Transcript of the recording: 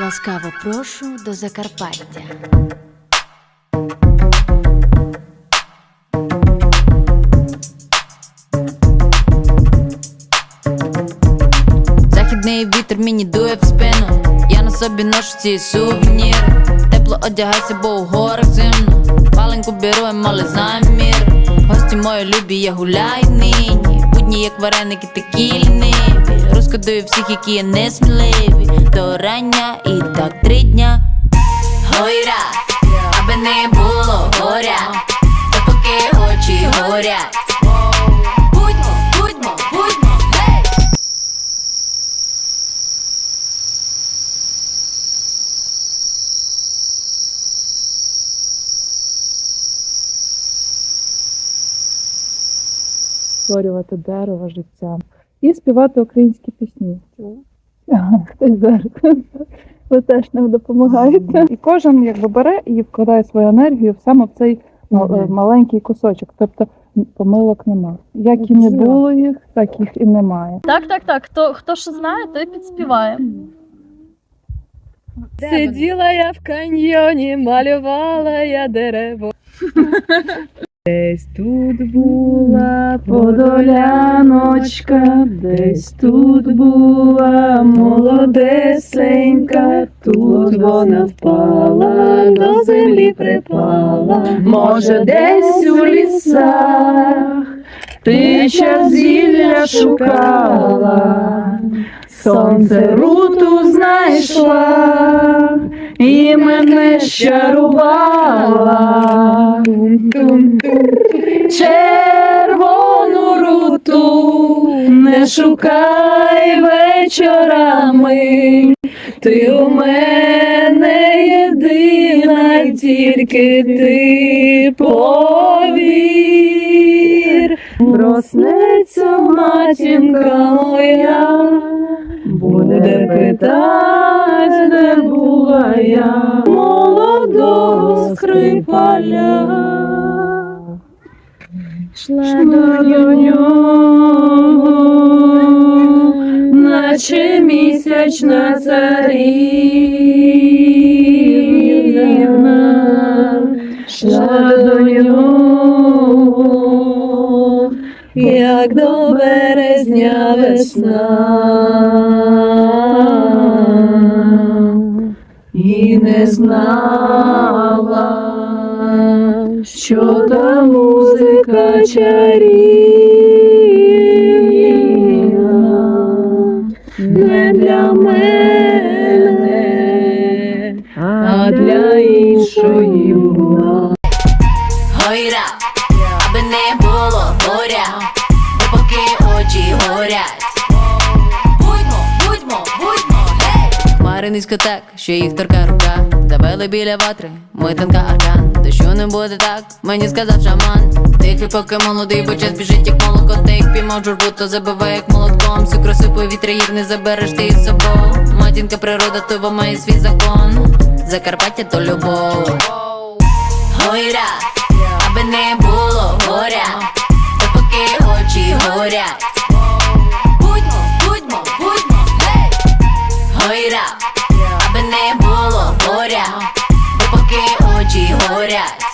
Ласкаво прошу до Закарпаття. Західний вітер мені дує в спину. Я на собі ношу ці сувеніри. Тепло одягайся, бо у горах зимно. Паленьку беру, але знаю мір. Гості мої любі, я гуляю нині. Будні, як вареники, такі ліниві. Розкодую всіх, які є несміливі. До рання і так три дня. Гойра, аби не було створювати дерево життя і співати українські пісні. Хтось зараз ви теж нам допомагаєте. І кожен якби бере і вкладає свою енергію саме в цей Мгм. е, маленький кусочок. Тобто помилок нема. Як і не було їх, так їх і немає. Так, так, так. Хто, хто що знає, той підспіває. Сиділа я в каньйоні, малювала я дерево. Десь тут була подоляночка, десь тут була молодесенька, тут вона впала, до землі припала. Може, десь у лісах ти час зілля шукала. Сонце руту знайшла і мене щарувала. Червону руту не шукай вечорами. Ти у мене єдина, тільки ти повір. Проснеться матінка моя, буде питать, де була я молодого скрипаля. Шла до нього, наче місячна царівна, шла до нього, як до березня весна, і не знала, що та музика чарівна не для мене, а для іншої. Гойра, не було горя, допоки очі горять. Будьмо, будьмо, будьмо, гей! Хмари низько так, що їх торка рука. Завели біля ватри, мой тонка аркан. Дощу не буде так, мені сказав шаман. Тихий, поки молодий, бо час біжить, як молоко, ти їх піймав журбу, то забиває, як молотком. Всю красу повітря їх не забереш ти із собою. Матінка природа, то має свій закон. Закарпаття то любов. Гойра, мене не було горя, то поки очі горять. Будьмо, будьмо, будьмо, гей, аби не було горя, то поки очі горять.